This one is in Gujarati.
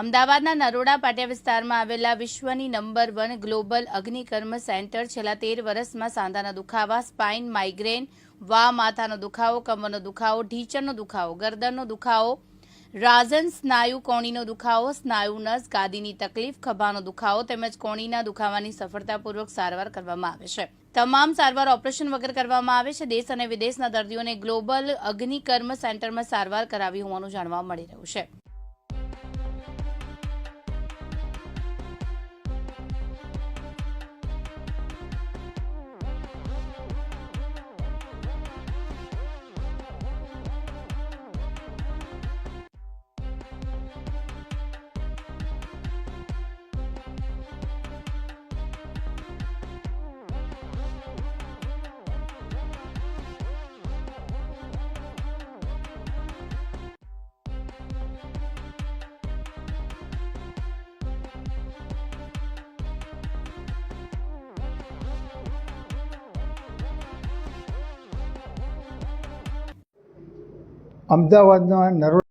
અમદાવાદના નરોડા પાટિયા વિસ્તારમાં આવેલા વિશ્વની number one global Agnikarma centre છેલ્લા તેર વર્ષમાં સાંધાના દુખાવા, સ્પાઇન, માઇગ્રેન, વા માથાનો દુખાવો, કમરનો દુખાવો, ઢીચણનો દુખાવો, ગરદનનો દુખાવો, રાજન સ્નાયુ કોણીનો દુખાવો, સ્નાયુ નસ, ગાદીની તકલીફ, ખભાનો દુખાવો તેમજ કોણીના દુખાવાની સફળતાપૂર્વક સારવાર કરવામાં આવે છે. તમામ સારવાર ઓપરેશન વગર કરવામાં આવે છે. દેશ અને વિદેશના દર્દીઓને ગ્લોબલ અગ્નિકર્મ સેન્ટરમાં સારવાર કરાવી હોવાનું જાણવા મળી રહ્યું છે. અમદાવાદના નરોડા